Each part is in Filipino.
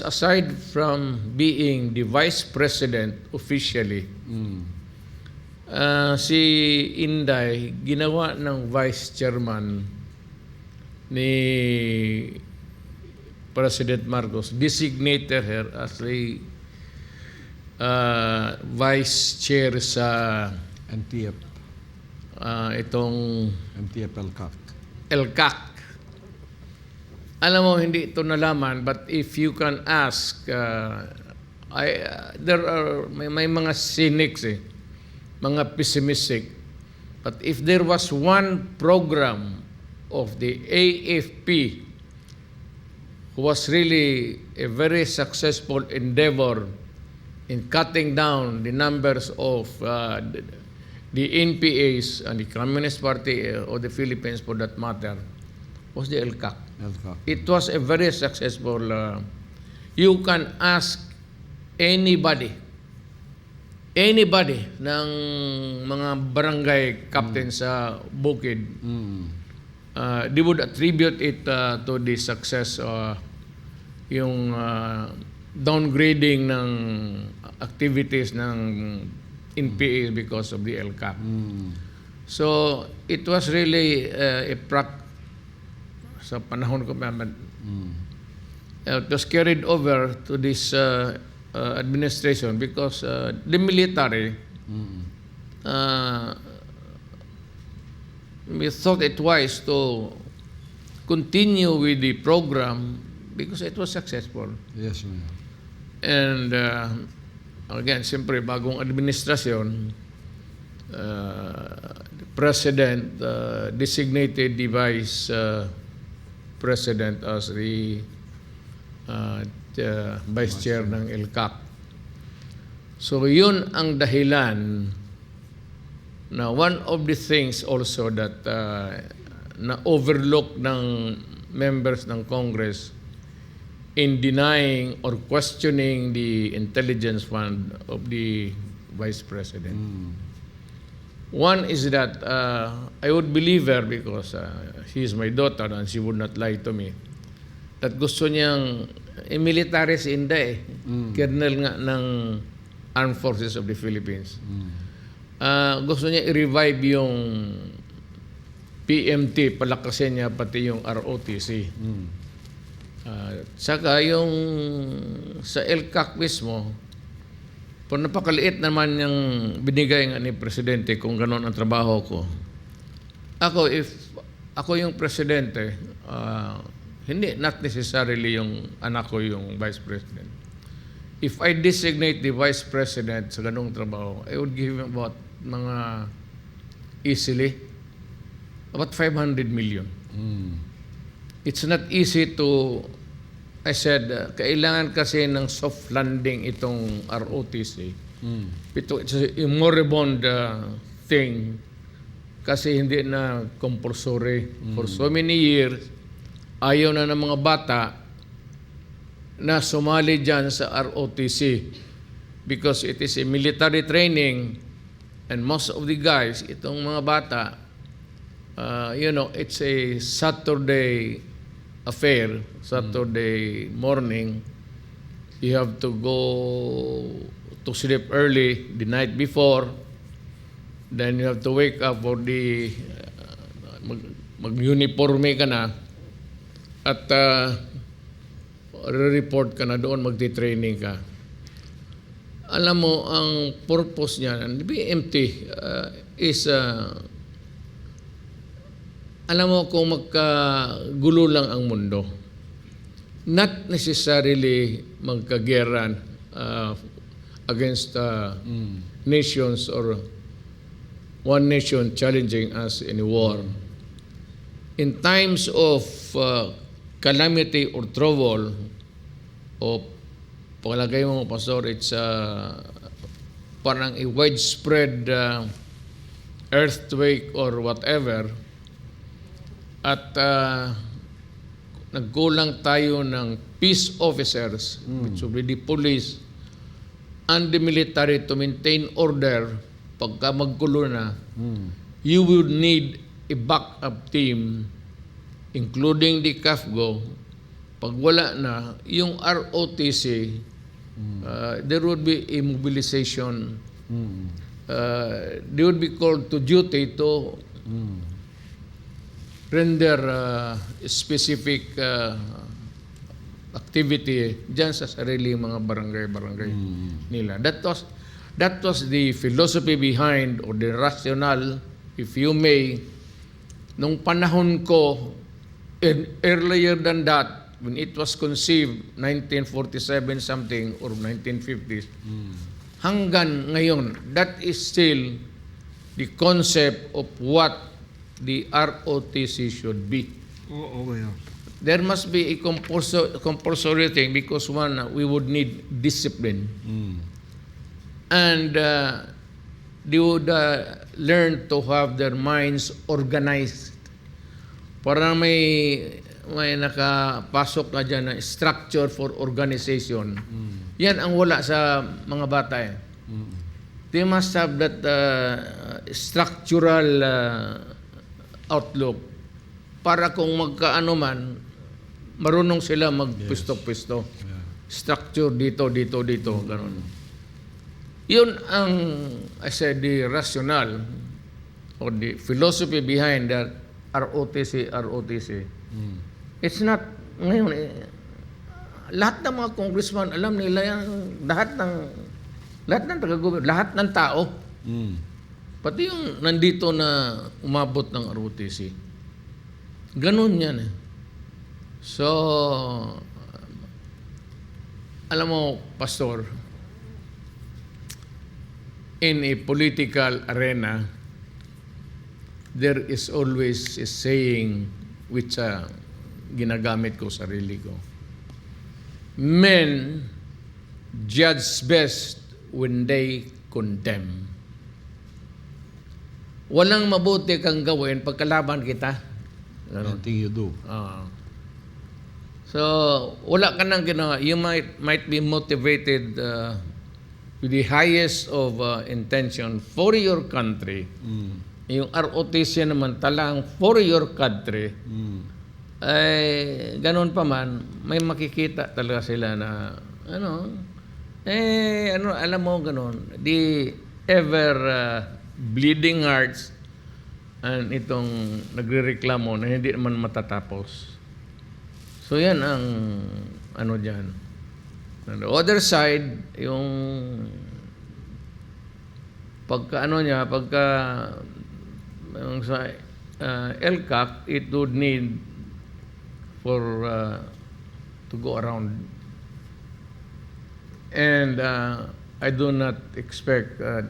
Aside from being the vice president officially, Mm. ah, si Inday ginawa ng vice chairman ni President Marcos, designated her as a ah, vice chair sa NTF. ah, itong NTF LCAC. LCAC. Alam mo, hindi ito nalaman, but if you can ask, uh, I, uh, there are, may, may mga cynics eh, mga pessimistic. But if there was one program of the AFP who was really a very successful endeavor in cutting down the numbers of uh, the, the NPAs and the Communist Party uh, of the Philippines for that matter was the LCAC. LCAC. It was a very successful. Uh, you can ask anybody, anybody ng mga barangay captain sa Bukid, Mm. uh, they would attribute it uh, to the success uh, yung uh, downgrading ng activities ng NPA because of the LCAP. Mm. So, it was really uh, a prac sa panahon ko pa, Mm. uh, it was carried over to this uh, uh, administration because uh, the military Mm. uh, we thought it wise to continue with the program because it was successful. Yes, ma'am. And uh, again, siyempre, bagong administrasyon, uh, the president uh, designated the vice uh, president as the, uh, the vice chair ng LCAC. So yun ang dahilan na one of the things also that uh, na overlook ng members ng Congress in denying or questioning the intelligence fund of the vice president. Mm. One is that uh, I would believe her because uh, she is my daughter and she would not lie to me. That gusto niyang, eh, military si Inday, eh. Mm. Colonel nga ng Armed Forces of the Philippines. Mm. Ah, gusto niya i-revive yung PMT, palakasin niya pati yung ROTC. Mm. Ah, saka yung sa LCAC mismo, po napakaliit naman yung binigay nga ni Presidente kung gano'n ang trabaho ko. Ako, if ako yung Presidente, ah, hindi, not necessarily yung anak ko yung Vice President. If I designate the Vice President sa ganong trabaho, I would give him about mga easily, about 500 million Mm. it's not easy to I said uh, kailangan kasi ng soft landing itong ROTC. Mm. Ito it's a moribund uh, thing kasi hindi na compulsory for so many years. Ayaw na ng mga bata na sumali dyan sa ROTC because it is a military training and most of the guys, itong mga bata, uh, you know, it's a Saturday affair, Saturday morning. You have to go to sleep early the night before. Then you have to wake up for the uh, mag, mag-uniforme ka na at uh, re-report ka na doon, magti-training ka. Alam mo, ang purpose niya, BMT uh, is, uh, alam mo kung magkagulo lang ang mundo, not necessarily magkagera uh, against uh, Mm. nations or one nation challenging us in a war. In times of uh, calamity or trouble, o palagay mo, Pastor, it's uh, parang a widespread uh, earthquake or whatever, at uh, nagkulang tayo ng peace officers, which will be the police, and the military to maintain order pagka magkulo na, Mm. you would need a backup team, including the CAFGO, pag wala na, yung ROTC, uh, there would be a mobilization. Mm. Uh, they would be called to duty to Mm. Render uh, specific uh, activity dyan sa sarili mga barangay-barangay nila. That was that was the philosophy behind or the rationale, if you may, nung panahon ko and earlier than that, when it was conceived, 1947 something or 1950s, hanggang ngayon, that is still the concept of what the ROTC should be. Oo, oh, yeah. There must be a compulso- compulsory thing because one, we would need discipline. Mm. And uh, they would uh, learn to have their minds organized. Para may may nakapasok na dyan na structure for organization. Yan ang wala sa mga bata eh. Mm. They must have that uh, structural uh, outlook para kung magkaano man, marunong sila magpwesto-pwesto. Yeah. Structure dito, dito, dito, ganun. Yun ang, I said, the rationale or the philosophy behind that ROTC, ROTC. Mm. It's not, ngayon, eh, lahat ng mga congressman, alam nila yan, lahat ng, lahat ng taga lahat ng tao, Mm. Pati yung nandito na umabot ng ROTC. Ganun yan eh. So, alam mo, Pastor, in a political arena, there is always a saying which uh, ginagamit ko sarili ko. Men judge best when they condemn. Walang mabuti kang gawin pagkalaban kita. Ganon. Anything you do. Ah. so, wala ka nang ginawa. You might, might be motivated uh, with the highest of uh, intention for your country. Mm. Yung ROTC naman talang for your country. Mm. ay ganun pa man, may makikita talaga sila na, ano, eh, ano, alam mo, ganun, the ever uh, bleeding hearts and itong nagrereklamo na hindi naman matatapos. So, yan ang, ano dyan. On the other side, yung pagka ano niya, pagka yung sa uh, LCAC, it would need for uh, to go around. And uh, I do not expect uh,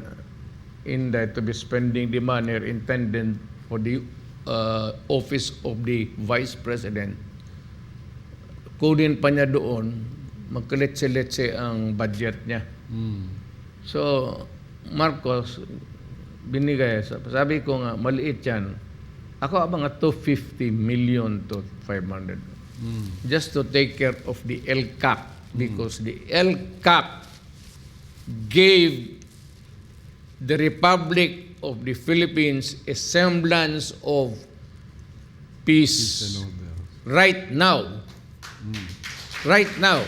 Inday to be spending the money intended for the uh, office of the Vice President. Kunin pa niya doon, magkaletse-letse ang budget niya. Mm. So, Marcos, binigay. Sabi ko nga, maliit yan. Ako abang nga 250 million to 500. Mm. Just to take care of the LCAP. Because the LCAP gave the Republic of the Philippines a semblance of peace Peace right now. Mm. Right now.